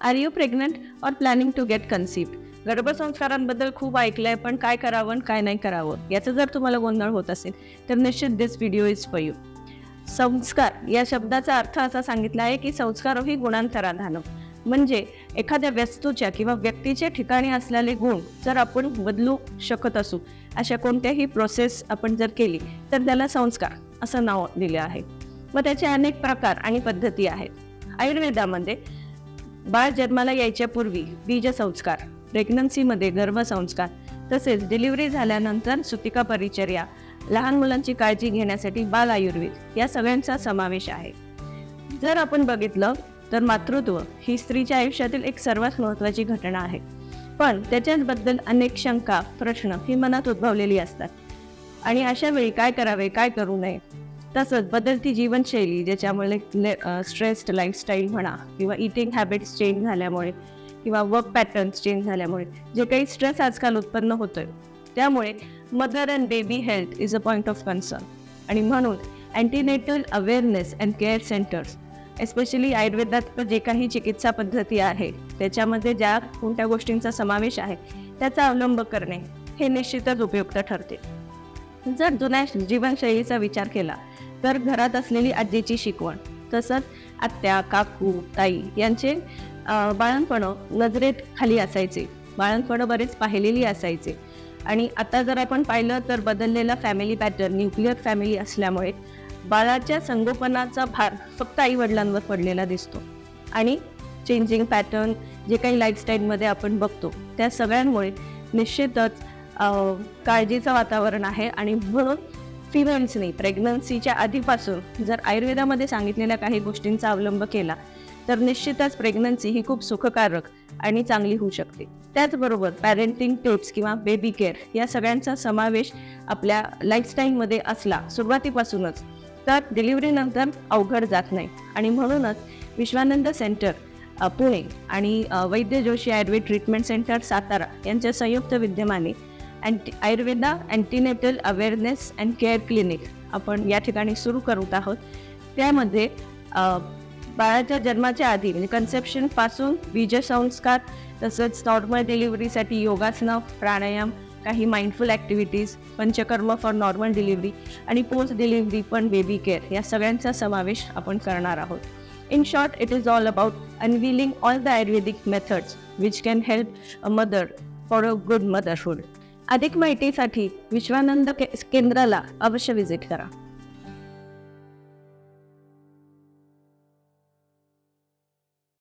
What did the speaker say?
Are you pregnant or planning to get conceived गर्भसंस्कारांबद्दल खूप ऐकलंय पण काय करावं आणि काय नाही करावं याचं जर तुम्हाला गोंधळ होत असेल तर निश्चित this video is for you संस्कार या शब्दाचा अर्थ असा सांगितला आहे की संस्कार ही गुणांतराधानं. म्हणजे एखाद्या वस्तूच्या किंवा व्यक्तीच्या ठिकाणी असलेले गुण जर आपण बदलू शकत असू अशा कोणत्याही प्रोसेस आपण जर केली तर त्याला संस्कार असं नाव दिले आहे. मग त्याचे अनेक प्रकार आणि पद्धती आहेत. आयुर्वेदामध्ये बाळ जन्माला यायच्यापूर्वी बीजसंस्कार प्रेग्नन्सीमध्ये गर्भसंस्कार तसेच डिलिव्हरी झाल्यानंतर सुतिका परिचर्या लहान मुलांची काळजी घेण्यासाठी बाल आयुर्वेद या सगळ्यांचा समावेश आहे. जर आपण बघितलं तर मातृत्व ही स्त्रीच्या आयुष्यातील एक सर्वात महत्त्वाची घटना आहे. पण त्याच्याबद्दल अनेक शंका प्रश्न ही मनात उद्भवलेली असतात. आणि अशा वेळी काय करावे काय करू नये तसंच बदलती जीवनशैली ज्याच्यामुळे स्ट्रेस्ड लाईफस्टाईल म्हणा किंवा इटिंग हॅबिट्स चेंज झाल्यामुळे किंवा वर्क पॅटर्न्स चेंज झाल्यामुळे जे काही स्ट्रेस आजकाल उत्पन्न होतोय त्यामुळे mother and baby health is a point of concern आणि म्हणून antenatal awareness and care centres especially आयुर्वेदात जे काही चिकित्सा पद्धती आहे त्याच्यामध्ये ज्या कोणत्या गोष्टींचा समावेश आहे त्याचा अवलंब करणे हे निश्चितच उपयुक्त ठरते. जर जुन्या जीवनशैलीचा विचार केला तर घरात असलेली आजीची शिकवण तसंच आत्या काकू ताई यांचे बाळणपणं नजरेत खाली असायचे. बाळणपणं बरेच पाहिलेली असायचे. आणि आता जर आपण पाहिलं तर बदललेला फॅमिली पॅटर्न न्यूक्लिअर फॅमिली असल्यामुळे बाळाच्या संगोपनाचा भार फक्त आई वडिलांवर पडलेला दिसतो. आणि चेंजिंग पॅटर्न जे काही लाईफस्टाईलमध्ये आपण बघतो त्या सगळ्यांमुळे निश्चितच काळजीचं वातावरण आहे आणि म्हणून फिमेल्सनी प्रेग्नन्सीच्या आधीपासून जर आयुर्वेदामध्ये सांगितलेल्या काही गोष्टींचा अवलंब केला तर निश्चितच प्रेग्नन्सी ही खूप सुखकारक आणि चांगली होऊ शकते. त्याचबरोबर पॅरेंटिंग टिप्स किंवा बेबी केअर या सगळ्यांचा समावेश आपल्या लाईफस्टाईलमध्ये असला सुरुवातीपासूनच तर डिलिव्हरीनंतर अवघड जात नाही. आणि म्हणूनच विश्वानंद सेंटर पुणे आणि वैद्य जोशी आयुर्वेद ट्रीटमेंट सेंटर सातारा यांच्या संयुक्त विद्यमाने anti Ayurveda antenatal awareness and care clinic आपण या ठिकाणी सुरू करत आहोत. त्यामध्ये बाळाच्या जन्माच्या आधी म्हणजे कन्सेप्शनपासून बीजसंस्कार तसंच नॉर्मल डिलिव्हरीसाठी योगासनं प्राणायाम काही mindful activities panchakarma for normal delivery आणि पोस्ट डिलिव्हरी पण बेबी केअर या सगळ्यांचा समावेश आपण करणार आहोत. In short it is all about unveiling all the ayurvedic methods which can help a mother for a good motherhood अधिक माहितीसाठी विश्वानंद के केंद्राला अवश्य व्हिजिट करा.